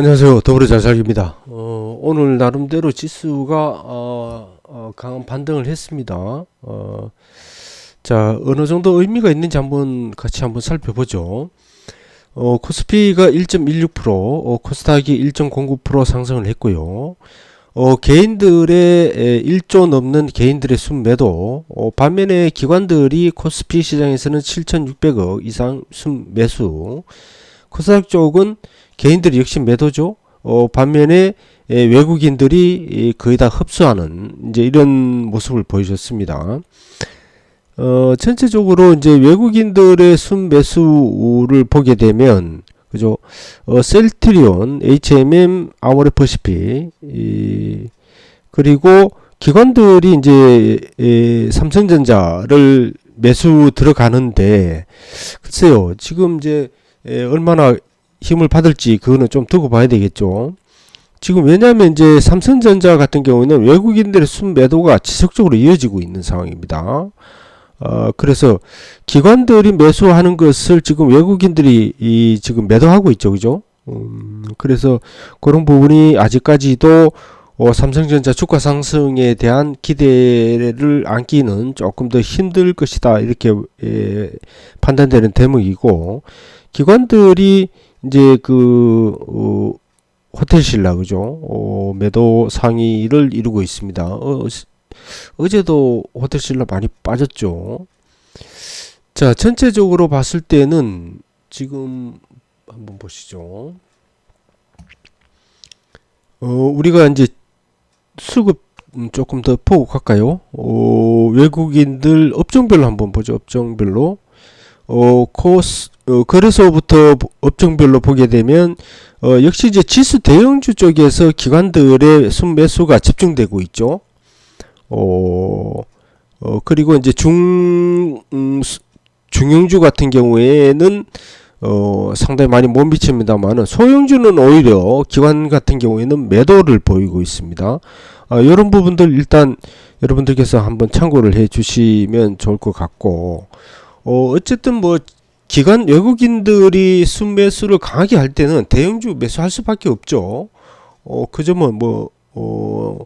안녕하세요. 더불어 잘 살기입니다. 어, 오늘 나름대로 지수가 어, 어, 강한 반등을 했습니다. 어, 자, 어느 정도 의미가 있는지 한번 같이 한번 살펴보죠. 어, 코스피가 1.16%, 어, 코스닥이 1.09% 상승을 했고요. 어, 개인들의 에, 1조 넘는 개인들의 순매도, 어, 반면에 기관들이 코스피 시장에서는 7,600억 이상 순매수, 코스닥 쪽은 개인들이 역시 매도죠. 어, 반면에 에, 외국인들이 이, 거의 다 흡수하는 이제 이런 모습을 보여줬습니다. 어, 전체적으로 이제 외국인들의 순매수를 보게 되면 그죠? 어, 셀트리온, HMM, 아모레퍼시픽 이, 그리고 기관들이 이제 에, 삼성전자를 매수 들어가는데 글쎄요. 지금 이제 에, 얼마나 힘을 받을지 그거는 좀 두고 봐야 되겠죠. 지금 왜냐하면 이제 삼성전자 같은 경우는 외국인들의 순매도가 지속적으로 이어지고 있는 상황입니다. 어, 그래서 기관들이 매수하는 것을 지금 외국인들이 이 지금 매도하고 있죠, 그죠? 음, 그래서 그런 부분이 아직까지도 어, 삼성전자 주가 상승에 대한 기대를 안기는 조금 더 힘들 것이다 이렇게 예, 판단되는 대목이고 기관들이 이제 그 어, 호텔 신라 그죠? 어, 매도 상위를 이루고 있습니다. 어, 어제도 호텔 신라 많이 빠졌죠. 자, 전체적으로 봤을 때는 지금 한번 보시죠. 어, 우리가 이제 수급 조금 더 보고 갈까요? 어, 외국인들 업종별로 한번 보죠. 업종별로. 어, 코스, 어, 거래소부터 업종별로 보게 되면 어, 역시 이제 지수 대형주 쪽에서 기관들의 순매수가 집중되고 있죠. 어, 어 그리고 이제 중 음, 중형주 같은 경우에는 어, 상당히 많이 못 미칩니다만은 소형주는 오히려 기관 같은 경우에는 매도를 보이고 있습니다. 아, 이런 부분들 일단 여러분들께서 한번 참고를 해 주시면 좋을 것 같고 어, 어쨌든 뭐 기관 외국인들이 순매수를 강하게 할 때는 대형주 매수할 수밖에 없죠. 어, 그 점은 뭐 어,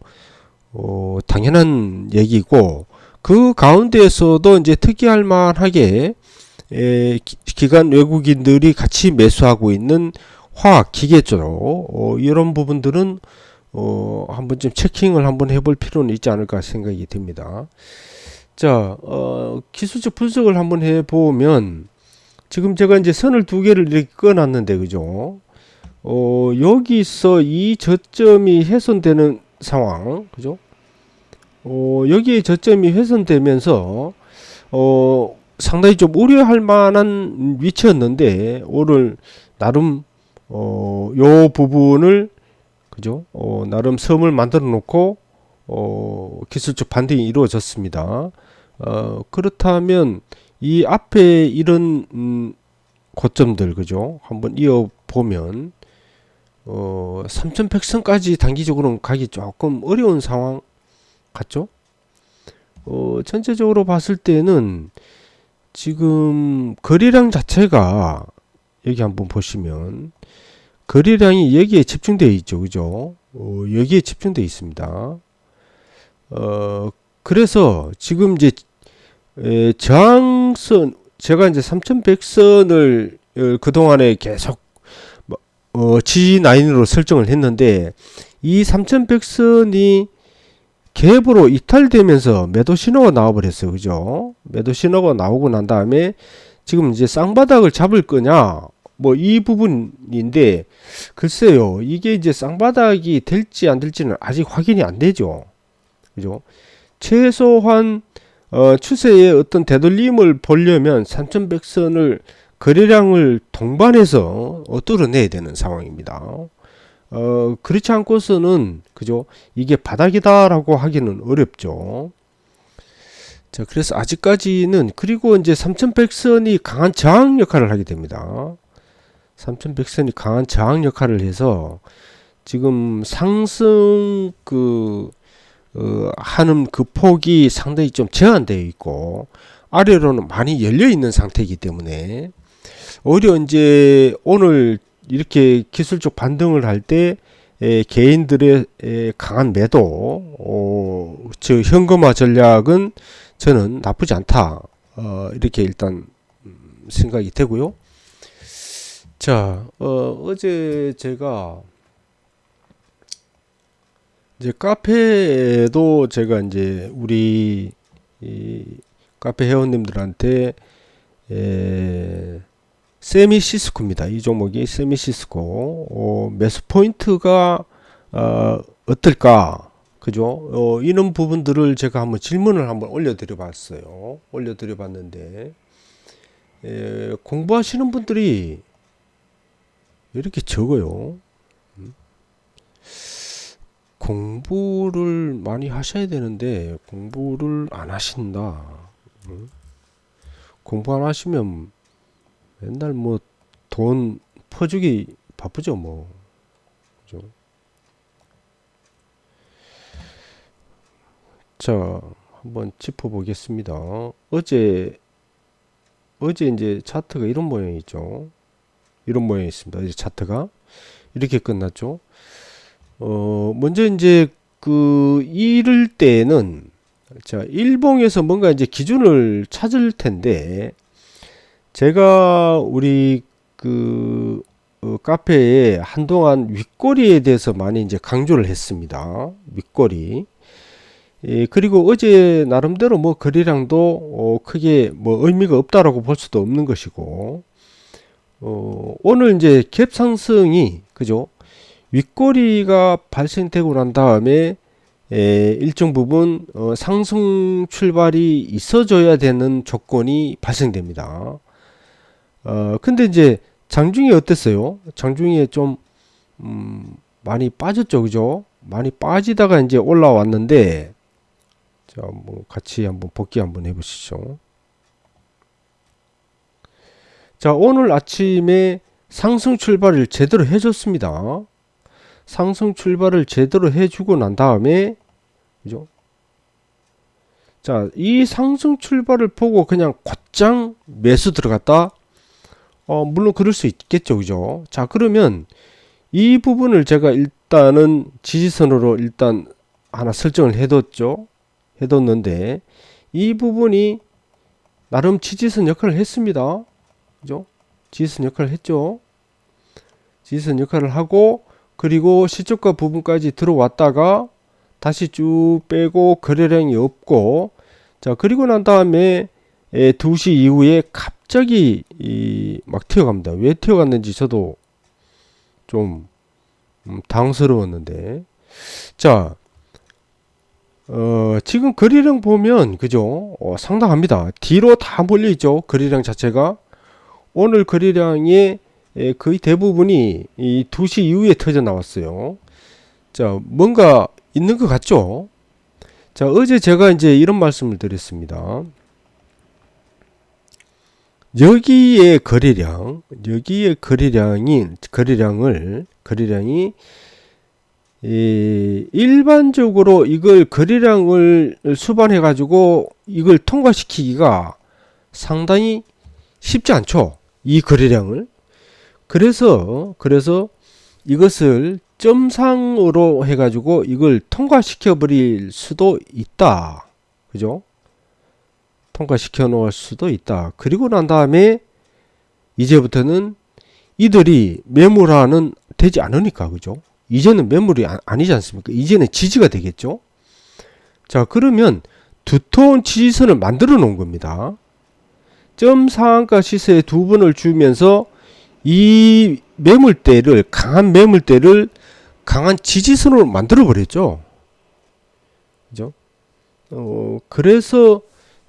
어, 당연한 얘기고 그 가운데에서도 이제 특이할 만하게 에, 기, 관 외국인들이 같이 매수하고 있는 화학 기계 쪽 어, 이런 부분들은 어, 한번 좀 체킹을 한번 해볼 필요는 있지 않을까 생각이 듭니다. 자, 어, 기술적 분석을 한번 해 보면, 지금 제가 이제 선을 두 개를 이렇게 꺼놨는데, 그죠? 어, 여기서 이 저점이 훼손되는 상황, 그죠? 어, 여기에 저점이 훼손되면서, 어, 상당히 좀 우려할 만한 위치였는데, 오늘 나름, 어, 요 부분을, 그죠? 어, 나름 섬을 만들어 놓고, 어, 기술적 반등이 이루어졌습니다. 어, 그렇다면 이 앞에 이런 음, 고점들 그죠? 한번 이어 보면 어, 3100선까지 단기적으로는 가기 조금 어려운 상황 같죠? 어, 전체적으로 봤을 때는 지금 거래량 자체가 여기 한번 보시면 거래량이 여기에 집중되어 있죠. 그죠? 어, 여기에 집중되어 있습니다. 어, 그래서 지금 이제 에, 저항선 제가 이제 3100선을 어, 그동안에 계속 뭐, 어, G9으로 설정을 했는데 이 3100선이 갭으로 이탈되면서 매도 신호가 나와버렸어요. 그죠? 매도 신호가 나오고 난 다음에 지금 이제 쌍바닥을 잡을 거냐 뭐 이 부분인데 글쎄요 이게 이제 쌍바닥이 될지 안 될지는 아직 확인이 안 되죠. 그죠? 최소한 어, 추세의 어떤 되돌림을 보려면 3100선을 거래량을 동반해서 어, 뚫어내야 되는 상황입니다. 어, 그렇지 않고서는 그죠? 이게 바닥이다라고 하기는 어렵죠. 자, 그래서 아직까지는 그리고 이제 3100선이 강한 저항 역할을 하게 됩니다. 3100선이 강한 저항 역할을 해서 지금 상승 그 어, 하는 그 폭이 상당히 좀 제한되어 있고 아래로는 많이 열려 있는 상태이기 때문에 오히려 이제 오늘 이렇게 기술적 반등을 할때 개인들의 에, 강한 매도, 어, 즉 현금화 전략은 저는 나쁘지 않다. 어, 이렇게 일단 음, 생각이 되고요. 자, 어, 어제 제가 이제 카페에도 제가 이제 우리 이 카페 회원님들한테 에, 세미시스코입니다. 이 종목이 세미시스코 어, 매수 포인트가 어, 어떨까? 그죠? 어, 이런 부분들을 제가 한번 질문을 한번 올려드려 봤어요. 올려드려 봤는데 에, 공부하시는 분들이 왜 이렇게 적어요? 음? 공부를 많이 하셔야 되는데 공부를 안 하신다. 음? 공부 안 하시면 맨날 뭐 돈 퍼주기 바쁘죠 뭐. 그죠? 자, 한번 짚어보겠습니다. 어제 어제 이제 차트가 이런 모양이죠. 이런 모양이 있습니다. 이제 차트가 이렇게 끝났죠. 어, 먼저 이제 그 이럴 때는 자, 일봉에서 뭔가 이제 기준을 찾을 텐데 제가 우리 그 어, 카페에 한동안 윗꼬리에 대해서 많이 이제 강조를 했습니다. 윗꼬리. 예, 그리고 어제 나름대로 뭐 거래량도 어, 크게 뭐 의미가 없다라고 볼 수도 없는 것이고 어, 오늘 이제 갭 상승이 그죠? 윗꼬리가 발생되고 난 다음에 에, 일정 부분 어, 상승 출발이 있어줘야 되는 조건이 발생됩니다. 어, 근데 이제 장중에 어땠어요? 장중에 좀 음, 많이 빠졌죠, 그죠? 많이 빠지다가 이제 올라왔는데 자, 뭐 같이 한번 복귀 한번 해보시죠. 자, 오늘 아침에 상승 출발을 제대로 해줬습니다. 상승 출발을 제대로 해주고 난 다음에, 그죠? 자, 이 상승 출발을 보고 그냥 곧장 매수 들어갔다? 어, 물론 그럴 수 있겠죠. 그죠? 자, 그러면 이 부분을 제가 일단은 지지선으로 일단 하나 설정을 해뒀죠. 해뒀는데, 이 부분이 나름 지지선 역할을 했습니다. 그죠? 지지선 역할을 했죠. 지지선 역할을 하고 그리고 시초가 부분까지 들어왔다가 다시 쭉 빼고 거래량이 없고 자 그리고 난 다음에 2시 이후에 갑자기 막 튀어갑니다. 왜 튀어갔는지 저도 좀 음, 당황스러웠는데 자 어, 지금 거래량 보면 그죠 어, 상당합니다. 뒤로 다 몰려 있죠. 거래량 자체가 오늘 거래량 의 거의 대부분이 이 2시 이후에 터져 나왔어요. 자, 뭔가 있는 것 같죠? 자, 어제 제가 이제 이런 말씀을 드렸습니다. 여기에 거래량, 여기에 거래량이, 거래량을, 거래량이, 이 일반적으로 이걸 거래량을 수반해가지고 이걸 통과시키기가 상당히 쉽지 않죠. 이 거래량을. 그래서 그래서 이것을 점상으로 해가지고 이걸 통과시켜 버릴 수도 있다. 그죠? 통과시켜 놓을 수도 있다. 그리고 난 다음에 이제부터는 이들이 매물화는 되지 않으니까 그죠? 이제는 매물이 아, 니지 않습니까? 이제는 지지가 되겠죠? 자 그러면 두터운 지지선을 만들어 놓은 겁니다. 점 상한가 시세에 두 번을 주면서 이 매물대를 강한 매물대를 강한 지지선으로 만들어 버렸죠. 그죠? 어, 그래서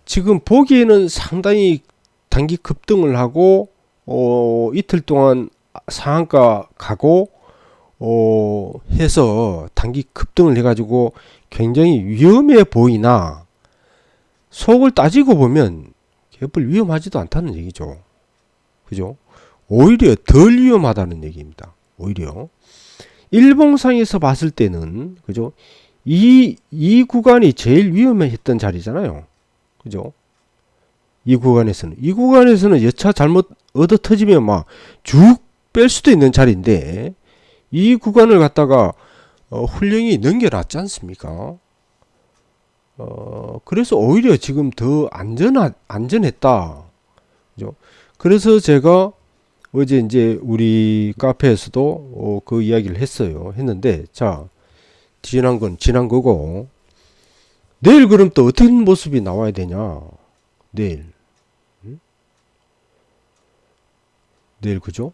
지금 보기에는 상당히 단기 급등을 하고 어, 이틀 동안 상한가 가고 어, 해서 단기 급등을 해가지고 굉장히 위험해 보이나 속을 따지고 보면 개뿔 위험하지도 않다는 얘기죠. 그죠? 오히려 덜 위험하다는 얘기입니다. 오히려 일봉상에서 봤을 때는 그죠? 이, 이 구간이 제일 위험했던 자리잖아요. 그죠? 이 구간에서는 이 구간에서는 여차 잘못 얻어 터지면 막 쭉 뺄 수도 있는 자리인데 이 구간을 갖다가 어, 훌령이 넘겨놨지 않습니까? 어, 그래서 오히려 지금 더 안전하, 안전했다. 그죠? 그래서 제가 어제 이제 우리 카페에서도 어, 그 이야기를 했어요. 했는데, 자, 지난 건 지난 거고, 내일 그럼 또 어떤 모습이 나와야 되냐? 내일. 응? 내일, 그죠?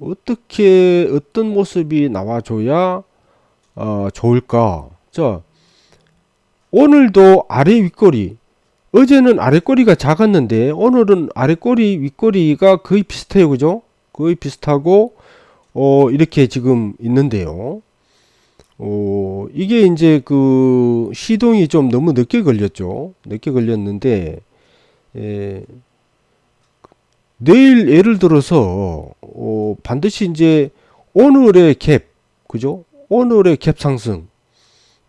어떻게, 어떤 모습이 나와줘야, 어, 좋을까? 자, 오늘도 아래 윗꼬리, 어제는 아래꼬리가 작았는데, 오늘은 아래꼬리, 윗꼬리가 거의 비슷해요. 그죠? 거의 비슷하고, 어, 이렇게 지금 있는데요. 어, 이게 이제 그 시동이 좀 너무 늦게 걸렸죠. 늦게 걸렸는데, 예, 내일 예를 들어서, 어, 반드시 이제 오늘의 갭, 그죠? 오늘의 갭 상승,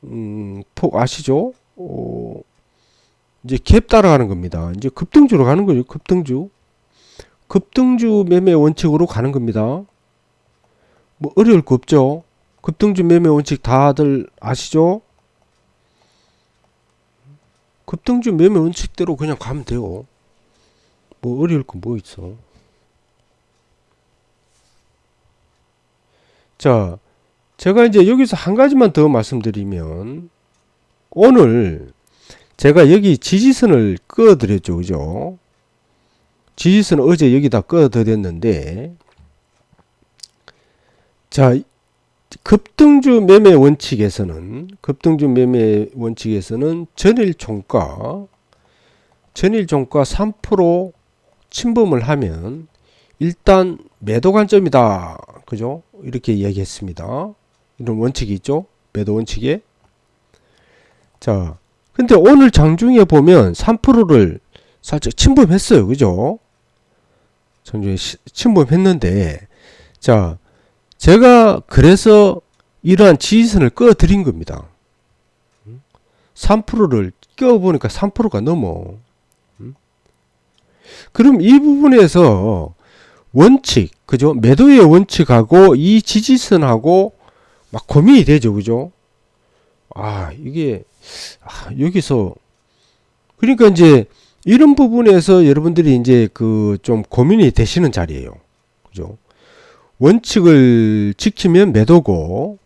음, 폭 아시죠? 어, 이제 갭 따라가는 겁니다. 이제 급등주로 가는 거죠. 급등주. 급등주 매매 원칙으로 가는 겁니다. 뭐 어려울 거 없죠. 급등주 매매 원칙 다들 아시죠? 급등주 매매 원칙대로 그냥 가면 돼요. 뭐 어려울 거 뭐 있어. 자, 제가 이제 여기서 한 가지만 더 말씀드리면 오늘 제가 여기 지지선을 꺼드렸죠. 그죠? 지지선 어제 여기다 꺼드렸는데 자, 급등주 매매 원칙에서는 급등주 매매 원칙에서는 전일 종가 전일 종가 3% 침범을 하면 일단 매도 관점이다. 그죠? 이렇게 이야기했습니다. 이런 원칙이 있죠? 매도 원칙에. 자, 근데 오늘 장중에 보면 3%를 살짝 침범했어요. 그죠? 시, 침범했는데, 자, 제가 그래서 이러한 지지선을 꺼 드린 겁니다. 3%를 껴 보니까 3%가 넘어. 그럼 이 부분에서 원칙, 그죠? 매도의 원칙하고 이 지지선하고 막 고민이 되죠, 그죠? 아, 이게, 아, 여기서, 그러니까 이제 이런 부분에서 여러분들이 이제 그 좀 고민이 되시는 자리예요. 그죠? 원칙을 지키면 매도고,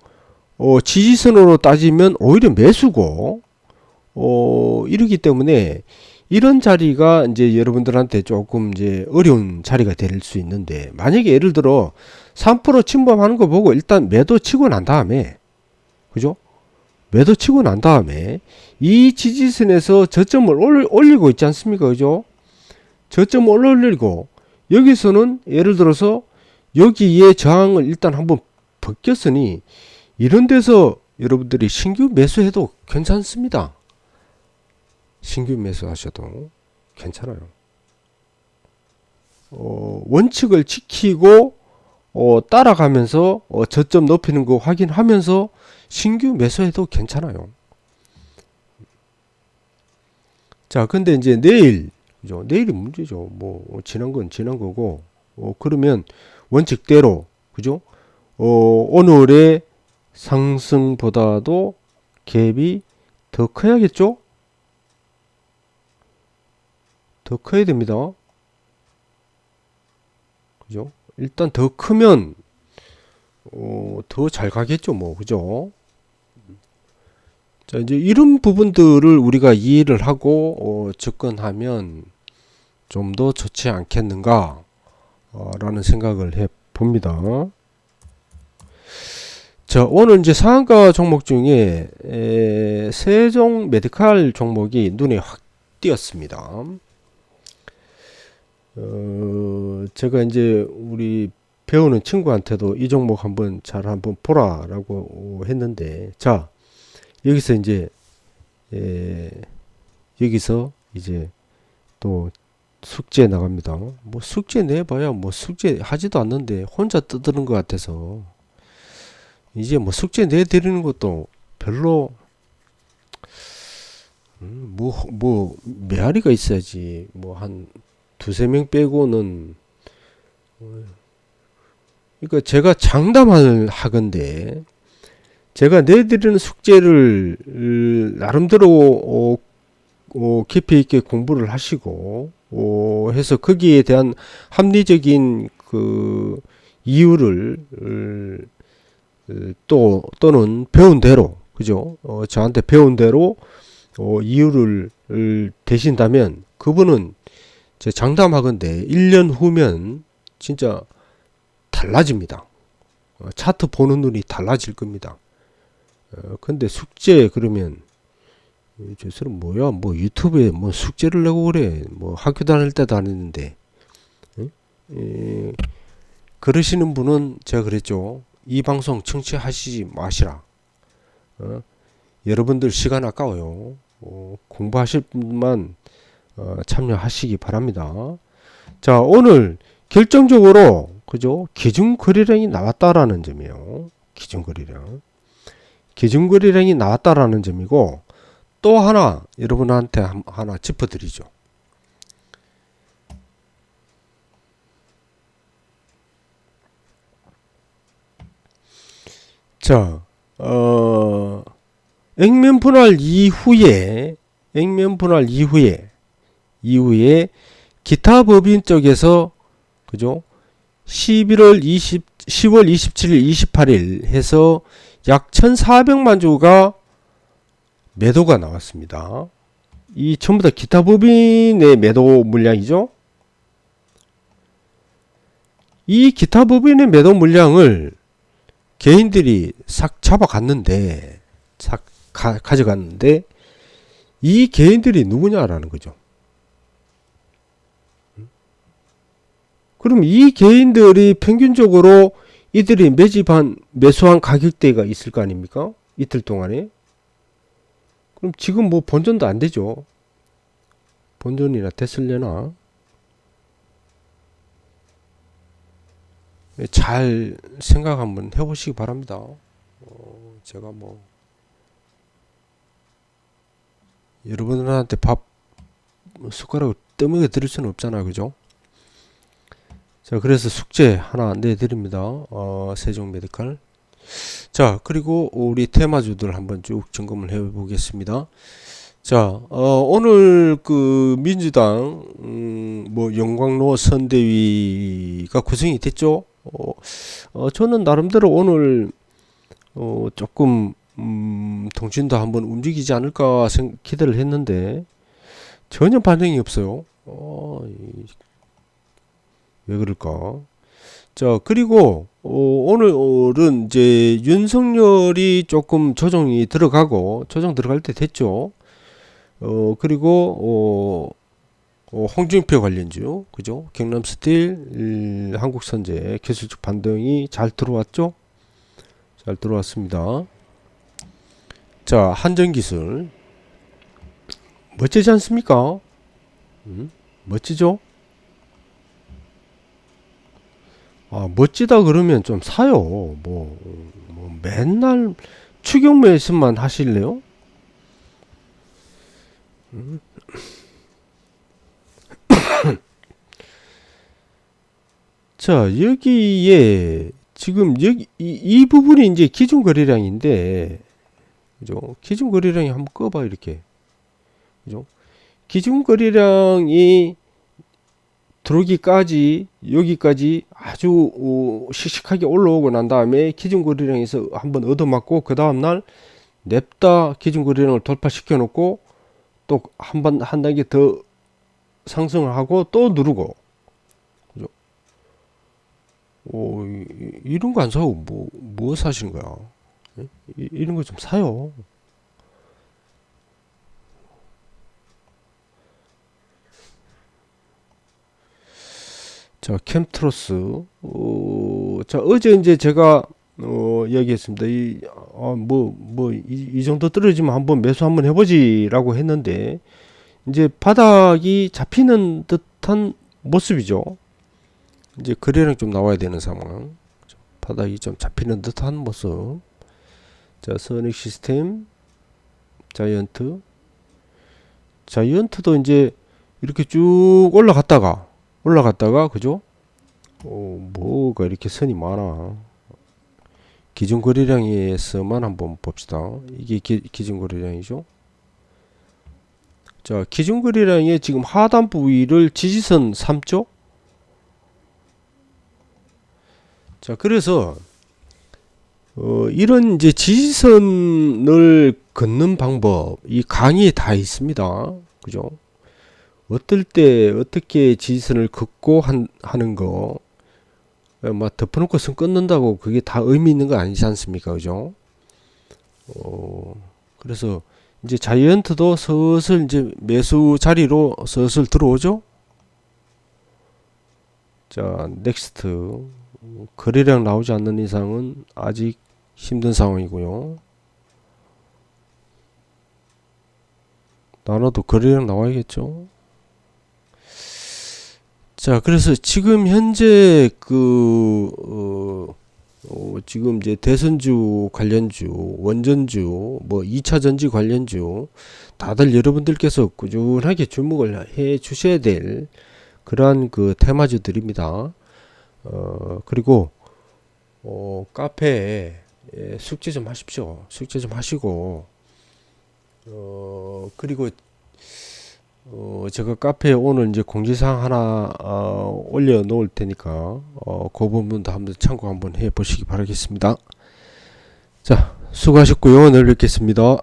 어, 지지선으로 따지면 오히려 매수고, 어, 이러기 때문에 이런 자리가 이제 여러분들한테 조금 이제 어려운 자리가 될 수 있는데, 만약에 예를 들어 3% 침범하는 거 보고 일단 매도 치고 난 다음에, 그죠? 매도 치고 난 다음에 이 지지선에서 저점을 올리고 있지 않습니까? 그죠? 저점을 올리고 여기서는 예를 들어서 여기에 저항을 일단 한번 벗겼으니 이런 데서 여러분들이 신규 매수해도 괜찮습니다. 신규 매수하셔도 괜찮아요. 어, 원칙을 지키고 어, 따라가면서 어, 저점 높이는 거 확인하면서 신규 매수해도 괜찮아요. 자, 근데 이제 내일, 그죠? 내일이 문제죠. 뭐, 지난 건 지난 거고, 어, 그러면 원칙대로, 그죠? 어, 오늘의 상승보다도 갭이 더 커야겠죠? 더 커야 됩니다. 그죠? 일단 더 크면, 어, 더 잘 가겠죠, 뭐, 그죠? 자, 이제 이런 부분들을 우리가 이해를 하고 어, 접근하면 좀 더 좋지 않겠는가 어, 라는 생각을 해 봅니다. 자, 오늘 이제 상한가 종목 중에 에, 세종 메디칼 종목이 눈에 확 띄었습니다. 어, 제가 이제 우리 배우는 친구한테도 이 종목 한번 잘 한번 보라라고 했는데, 자, 여기서 이제 에, 여기서 이제 또 숙제 나갑니다. 뭐 숙제 내봐야 뭐 숙제 하지도 않는데 혼자 떠드는 것 같아서 이제 뭐 숙제 내드리는 것도 별로 음, 뭐, 뭐, 메아리가 있어야지. 뭐, 한, 두세 명 빼고는, 그러니까 제가 장담을 하건데 제가 내드리는 숙제를 음, 나름대로 어, 어, 깊이 있게 공부를 하시고 어, 해서 거기에 대한 합리적인 그 이유를 을, 을, 또 또는 배운 대로 그죠? 어, 저한테 배운 대로 어, 이유를 을 대신다면 그분은 제 장담하건데 1년 후면 진짜 달라집니다. 어, 차트 보는 눈이 달라질 겁니다. 어, 근데 숙제 그러면 이, 저 사람 뭐야? 뭐 유튜브에 뭐 숙제를 내고 그래? 뭐 학교 다닐. 에? 에, 그러시는 분은 제가 그랬죠. 이 방송 청취하시지 마시라. 어? 여러분들 시간 아까워요. 어, 공부하실 분만 어, 참여하시기 바랍니다. 자, 오늘 결정적으로 그죠? 기준 거래량이 나왔다라는 점이에요. 기준 거래량. 기준거래량이 나왔다라는 점이고 또 하나 여러분한테 한- 하나 짚어드리죠. 자, 어, 액면 분할 이후에 액면 분할 이후에 이후에 기타 법인 쪽에서 그죠? 11월 20 10월 27일 28일 해서 약 1,400만 주가 매도가 나왔습니다. 이 전부 다 기타 법인의 매도 물량이죠. 이 기타 법인의 매도 물량을 개인들이 싹 잡아갔는데 싹 가, 가져갔는데 이 개인들이 누구냐라는 거죠. 그럼 이 개인들이 평균적으로 이들이 매집한 매수한 가격대가 있을 거 아닙니까? 이틀 동안에. 그럼 지금 뭐 본전도 안 되죠. 본전이나 됐을려나? 잘 생각 한번 해보시기 바랍니다. 어, 제가 뭐 여러분들한테 밥 숟가락을 떠먹여 드릴 수는 없잖아요, 그죠? 자, 그래서 숙제 하나 내드립니다. 어, 세종 메디칼. 자, 그리고 우리 테마주들 한번 쭉 점검을 해 보겠습니다. 자, 어, 오늘 그 민주당, 음, 뭐, 영광로 선대위가 구성이 됐죠? 어, 어, 저는 나름대로 오늘, 어, 조금, 음, 통신도 한번 움직이지 않을까 생, 기대를 했는데, 전혀 반응이 없어요. 어, 이, 왜 그럴까? 자, 그리고, 어, 오늘은 이제 윤석열이 조금 조정이 들어가고, 조정 들어갈 때 됐죠? 어, 그리고, 어, 어, 홍준표 관련주, 그죠? 경남 스틸, 일, 한국 선제, 기술적 반등이 잘 들어왔죠? 잘 들어왔습니다. 자, 한전기술. 멋지지 않습니까? 음? 멋지죠? 아, 멋지다 그러면 좀 사요. 뭐, 뭐 맨날 추경 말씀만 하실래요? 음. 자, 여기에 지금 여기 이, 이 부분이 이제 기준 거래량인데 그죠? 기준 거래량이 한번 꺼봐 이렇게. 그죠? 기준 거래량이 들어오기까지 여기까지 아주 어, 씩씩하게 올라오고 난 다음에 기준 거래량에서 한번 얻어맞고 그 다음 날 냅다 기준 거래량을 돌파시켜 놓고 또 한 번 한 단계 더 상승을 하고 또 누르고 그죠? 오, 이, 이- 이런 거 안 사고 뭐, 뭐 사시는 거야? 예? 이, 이런 거 좀 사요. 자, 캠트로스. 어, 자, 어제 이제 제가 어, 이야기했습니다. 이, 어, 뭐, 뭐, 이, 이 정도 떨어지면 한번 매수 한번 해보지라고 했는데, 이제 바닥이 잡히는 듯한 모습이죠. 이제 거래량 좀 나와야 되는 상황. 바닥이 좀 잡히는 듯한 모습. 자, 선익 시스템, 자이언트. 자이언트도 이제 이렇게 쭉 올라갔다가, 올라갔다가, 그죠? 어, 뭐가 이렇게 선이 많아. 기준 거래량에서만 한번 봅시다. 이게 기, 기준 거래량이죠. 자, 기준 거래량의 지금 하단 부위를 지지선 3쪽. 자, 그래서 어, 이런 이제 지지선을 걷는 방법, 이 강의에 다 있습니다. 그죠? 어떨 때 어떻게 지지선을 걷고 한, 하는 거, 어, 막 덮어놓고 선 끊는다고 그게 다 의미 있는 거 아니지 않습니까? 그죠? 어, 그래서 이제 자이언트도 슬슬 이제 매수 자리로 슬슬 들어오죠? 자, 넥스트. 거래량 나오지 않는 이상은 아직 힘든 상황이고요. 나눠도 거래량 나와야겠죠? 자, 그래서 지금 현재 그, 어, 어, 지금 이제 대선주 관련주, 원전주, 뭐 2차 전지 관련주, 다들 여러분들께서 꾸준하게 주목을 해 주셔야 될 그러한 그 테마주들입니다. 어, 그리고, 어, 카페에 예, 숙제 좀 하십시오. 숙제 좀 하시고, 어, 그리고 어, 제가 카페에 오늘 이제 공지사항 하나 어, 올려 놓을 테니까 어, 그 부분도 한번 참고 한번 해 보시기 바라겠습니다. 자, 수고하셨고요. 내일 뵙겠습니다.